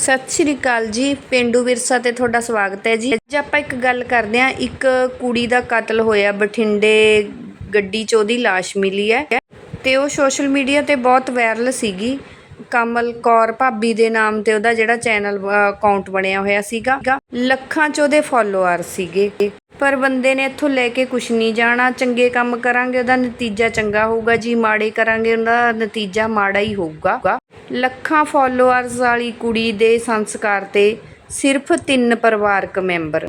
ਸਤਿ ਸ਼੍ਰੀ ਅਕਾਲ ਜੀ। ਪਿੰਡੂ ਵਿਰਸਾ ਤੇ ਤੁਹਾਡਾ ਸਵਾਗਤ ਹੈ ਜੀ। ਅੱਜ ਆਪਾਂ ਇੱਕ ਗੱਲ ਕਰਦੇ ਹਾਂ। ਇੱਕ ਕੁੜੀ ਦਾ ਕਤਲ ਹੋਇਆ। ਬਠਿੰਡੇ ਗੱਡੀ 'ਚ ਉਹਦੀ ਲਾਸ਼ ਮਿਲੀ ਹੈ। ਤੇ ਉਹ ਸੋਸ਼ਲ ਮੀਡੀਆ ਤੇ ਬਹੁਤ ਵਾਇਰਲ ਸੀਗੀ। ਕਮਲ ਕੌਰ ਭਾਬੀ ਦੇ ਨਾਮ ਤੇ ਉਹਦਾ ਜਿਹੜਾ ਚੈਨਲ ਅਕਾਊਂਟ ਬਣਿਆ ਹੋਇਆ ਸੀਗਾ। ਲੱਖਾਂ 'ਚ ਉਹਦੇ ਫਾਲੋਅਰ ਸੀਗੇ। ਪਰ ਬੰਦੇ ਨੇ ਇੱਥੋਂ ਲੈ ਕੇ ਕੁਛ ਨਹੀਂ ਜਾਣਾ। ਚੰਗੇ ਕੰਮ ਕਰਾਂਗੇ, ਉਹਦਾ ਨਤੀਜਾ ਚੰਗਾ ਹੋਊਗਾ। ਜੀ ਮਾੜੇ ਕਰਾਂਗੇ, ਉਹਦਾ ਨਤੀਜਾ ਮਾੜਾ ਹੀ ਹੋਊਗਾ। ਲੱਖਾਂ ਫਾਲੋਅਰਸ ਵਾਲੀ ਕੁੜੀ ਦੇ ਸੰਸਕਾਰ ਤੇ ਸਿਰਫ ਤਿੰਨ ਪਰਿਵਾਰਕ ਮੈਂਬਰ।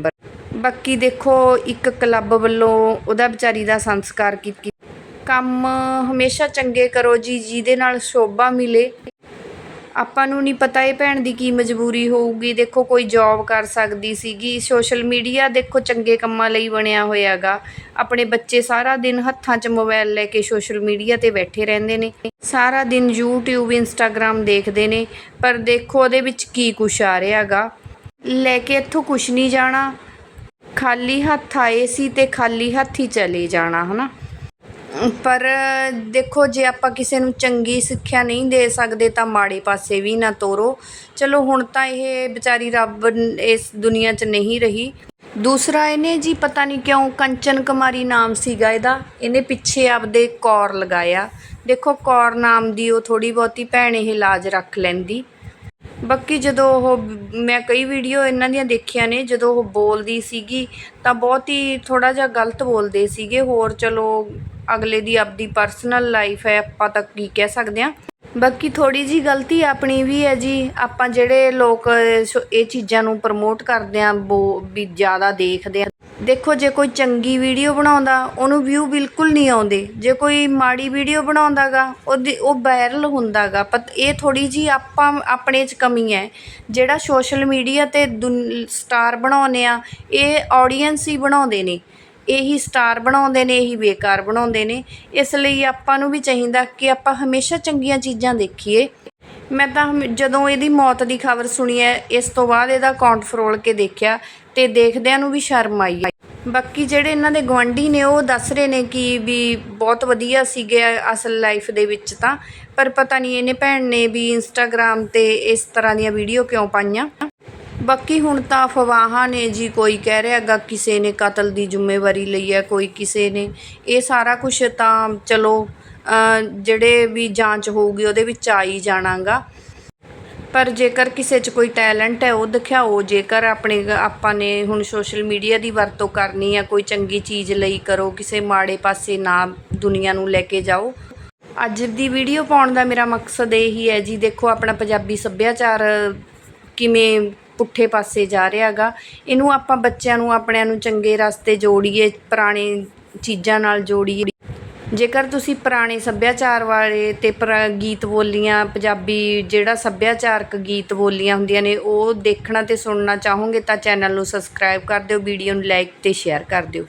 ਬਾਕੀ ਦੇਖੋ, ਇੱਕ ਕਲੱਬ ਵੱਲੋਂ ਉਹਦਾ ਵਿਚਾਰੀ ਦਾ ਸੰਸਕਾਰ ਕੀਤਾ ਕੰਮ ਹਮੇਸ਼ਾ ਚੰਗੇ ਕਰੋ ਜੀ, ਜਿਹਦੇ ਨਾਲ ਸ਼ੋਭਾ ਮਿਲੇ। ਆਪਾਂ ਨੂੰ ਨਹੀਂ ਪਤਾ ਇਹ ਭੈਣ ਦੀ ਕੀ ਮਜਬੂਰੀ ਹੋਊਗੀ। ਦੇਖੋ, ਕੋਈ ਜੌਬ ਕਰ ਸਕਦੀ ਸੀਗੀ। ਸੋਸ਼ਲ ਮੀਡੀਆ ਦੇਖੋ, ਚੰਗੇ ਕੰਮਾਂ ਲਈ ਬਣਿਆ ਹੋਇਆਗਾ। ਆਪਣੇ ਬੱਚੇ ਸਾਰਾ ਦਿਨ ਹੱਥਾਂ 'ਚ ਮੋਬਾਈਲ ਲੈ ਕੇ ਸੋਸ਼ਲ ਮੀਡੀਆ ਤੇ ਬੈਠੇ ਰਹਿੰਦੇ ਨੇ। ਸਾਰਾ ਦਿਨ YouTube, Instagram ਦੇਖਦੇ ਨੇ। ਪਰ ਦੇਖੋ, ਉਹਦੇ ਵਿੱਚ ਕੀ ਕੁਛ ਆ ਰਿਹਾਗਾ। ਲੈ ਕੇ ਇੱਥੋਂ ਕੁਛ ਨਹੀਂ ਜਾਣਾ। ਖਾਲੀ ਹੱਥ ਆਏ ਸੀ ਤੇ ਖਾਲੀ ਹੱਥ ਹੀ ਚਲੇ ਜਾਣਾ, ਹਨਾ? ਪਰ ਦੇਖੋ, ਜੇ ਆਪਾਂ ਕਿਸੇ ਨੂੰ ਚੰਗੀ ਸਿੱਖਿਆ ਨਹੀਂ ਦੇ ਸਕਦੇ, ਤਾਂ ਮਾੜੇ ਪਾਸੇ ਵੀ ਨਾ ਤੋਰੋ। ਚਲੋ, ਹੁਣ ਤਾਂ ਇਹ ਵਿਚਾਰੀ ਰੱਬ ਇਸ ਦੁਨੀਆ 'ਚ ਨਹੀਂ ਰਹੀ। ਦੂਸਰਾ ਇਹਨੇ ਜੀ, ਪਤਾ ਨਹੀਂ ਕਿਉਂ ਕੰਚਨ ਕੁਮਾਰੀ ਨਾਮ ਸੀਗਾ ਇਹਦਾ। ਇਹਨੇ ਪਿੱਛੇ ਆਪਦੇ ਕੌਰ ਲਗਾਇਆ। ਦੇਖੋ, ਕੌਰ ਨਾਮ ਦੀ ਉਹ ਥੋੜੀ ਬਹੁਤੀ ਭੈਣ ਇਹ ਲਾਜ ਰੱਖ ਲੈਂਦੀ। ਬਾਕੀ ਜਦੋਂ ਉਹ ਮੈਂ ਕਈ ਵੀਡੀਓ ਇਹਨਾਂ ਦੀਆਂ ਦੇਖੀਆਂ ਨੇ, ਜਦੋਂ ਉਹ ਬੋਲਦੀ ਸੀਗੀ ਤਾਂ ਬਹੁਤ ਹੀ ਥੋੜਾ ਜਿਹਾ ਗਲਤ ਬੋਲਦੇ ਸੀਗੇ। ਹੋਰ ਚਲੋ, ਅਗਲੇ ਦੀ ਆਪਦੀ ਪਰਸਨਲ ਲਾਈਫ ਹੈ, ਆਪਾਂ ਤਾਂ ਕੀ ਕਹਿ ਸਕਦੇ ਹਾਂ। ਬਾਕੀ ਥੋੜੀ ਜੀ ਗਲਤੀ ਆਪਣੀ ਵੀ ਹੈ ਜੀ। ਆਪਾਂ ਜਿਹੜੇ ਲੋਕ ਸੋ- ਇਹ ਚੀਜ਼ਾਂ ਨੂੰ ਪ੍ਰਮੋਟ ਕਰਦੇ ਆਂ ਵੀ ਜ਼ਿਆਦਾ ਦੇਖਦੇ ਆ ਦੇਖੋ, ਜੇ ਕੋਈ ਚੰਗੀ ਵੀਡੀਓ ਬਣਾਉਂਦਾ, ਉਹਨੂੰ ਵਿਊ ਬਿਲਕੁਲ ਨਹੀਂ ਆਉਂਦੇ। ਜੇ ਕੋਈ ਮਾੜੀ ਵੀਡੀਓ ਬਣਾਉਂਦਾਗਾ, ਉਹਦੀ, ਉਹ ਵਾਇਰਲ ਹੁੰਦਾਗਾ। ਪਰ ਇਹ ਥੋੜੀ ਜੀ ਆਪਾਂ, ਆਪਣੇ 'ਚ ਕਮੀ ਹੈ। ਜਿਹੜਾ ਸੋਸ਼ਲ ਮੀਡੀਆ ਤੇ ਸਟਾਰ ਬਣਾਉਂਦੇ ਆ, ਇਹ ਆਡੀਅנס ਹੀ ਬਣਾਉਂਦੇ ਨੇ। ਇਹੀ ਸਟਾਰ ਬਣਾਉਂਦੇ ਨੇ, ਇਹੀ ਬੇਕਾਰ ਬਣਾਉਂਦੇ ਨੇ। ਇਸ ਲਈ ਆਪਾਂ ਨੂੰ ਵੀ ਚਾਹੀਦਾ ਕਿ ਆਪਾਂ ਹਮੇਸ਼ਾ ਚੰਗੀਆਂ ਚੀਜ਼ਾਂ ਦੇਖੀਏ। ਮੈਂ ਤਾਂ ਹਮ- ਜਦੋਂ ਇਹਦੀ ਮੌਤ ਦੀ ਖਬਰ ਸੁਣੀ ਹੈ, ਇਸ ਤੋਂ ਬਾਅਦ ਇਹਦਾ ਅਕਾਊਂਟ ਫਰੋਲ ਕੇ ਦੇਖਿਆ। ਤੇ ਦੇਖਦਿਆਂ ਨੂੰ ਵੀ ਸ਼ਰਮ ਆਈ ਬਾਕੀ ਜਿਹੜੇ ਇਹਨਾਂ ਦੇ ਗਵਾਂਢੀ ਨੇ, ਉਹ ਦੱਸ ਰਹੇ ਨੇ ਕਿ ਵੀ ਬਹੁਤ ਵਧੀਆ ਸੀਗੇ ਅਸਲ ਲਾਈਫ ਦੇ ਵਿੱਚ ਤਾਂ, ਪਰ ਪਤਾ ਨਹੀਂ ਇਹਨੇ ਭੈਣ ਨੇ ਵੀ ਇੰਸਟਾਗ੍ਰam ਤੇ ਇਸ ਤਰ੍ਹਾਂ ਦੀਆਂ ਵੀਡੀਓ ਕਿਉਂ ਪਾਈਆਂ। ਬਾਕੀ ਹੁਣ ਤਾਂ ਅਫਵਾਹਾਂ ਨੇ ਜੀ, ਕੋਈ ਕਹਿ ਰਿਹਾ ਹੈਗਾ ਕਿਸੇ ਨੇ ਕਤਲ ਦੀ ਜ਼ਿੰਮੇਵਾਰੀ ਲਈ ਹੈ, ਕੋਈ ਕਿਸੇ ਨੇ। ਇਹ ਸਾਰਾ ਕੁਝ ਤਾਂ ਚਲੋ ਜਿਹੜੇ ਵੀ ਜਾਂਚ ਹੋਊਗੀ ਉਹਦੇ ਵਿੱਚ ਆ ਹੀ ਜਾਣਾਗਾ। ਪਰ ਜੇਕਰ ਕਿਸੇ 'ਚ ਕੋਈ ਟੈਲੈਂਟ ਹੈ, ਉਹ ਦਿਖਾਓ। ਜੇਕਰ ਆਪਣੇ ਆਪਾਂ ਨੇ ਹੁਣ ਸੋਸ਼ਲ ਮੀਡੀਆ ਦੀ ਵਰਤੋਂ ਕਰਨੀ ਹੈ ਕੋਈ ਚੰਗੀ ਚੀਜ਼ ਲਈ ਕਰੋ, ਕਿਸੇ ਮਾੜੇ ਪਾਸੇ ਨਾ ਦੁਨੀਆ ਨੂੰ ਲੈ ਕੇ ਜਾਓ। ਅੱਜ ਦੀ ਵੀਡੀਓ ਪਾਉਣ ਦਾ ਮੇਰਾ ਮਕਸਦ ਇਹੀ ਹੈ ਜੀ, ਦੇਖੋ ਆਪਣਾ ਪੰਜਾਬੀ ਸੱਭਿਆਚਾਰ ਕਿਵੇਂ ਪੁੱਠੇ ਪਾਸੇ ਜਾ ਰਿਹਾਗਾ ਇਹਨੂੰ ਆਪਾਂ ਬੱਚਿਆਂ ਨੂੰ, ਆਪਣਿਆਂ ਨੂੰ ਚੰਗੇ ਰਸਤੇ ਜੋੜੀਏ, ਪੁਰਾਣੇ ਚੀਜ਼ਾਂ ਨਾਲ ਜੋੜੀਏ। ਜੇਕਰ ਤੁਸੀਂ ਪੁਰਾਣੇ ਸੱਭਿਆਚਾਰ ਵਾਲੇ ਅਤੇ ਪੁਰਾ- ਗੀਤ ਬੋਲੀਆਂ, ਪੰਜਾਬੀ ਜਿਹੜਾ ਸੱਭਿਆਚਾਰਕ ਗੀਤ ਬੋਲੀਆਂ ਹੁੰਦੀਆਂ ਨੇ, ਉਹ ਦੇਖਣਾ ਅਤੇ ਸੁਣਨਾ ਚਾਹੋਗੇ ਤਾਂ ਚੈਨਲ ਨੂੰ ਸਬਸਕ੍ਰਾਈਬ ਕਰ ਦਿਓ, ਵੀਡੀਓ ਨੂੰ ਲਾਈਕ ਅਤੇ ਸ਼ੇਅਰ ਕਰ ਦਿਓ।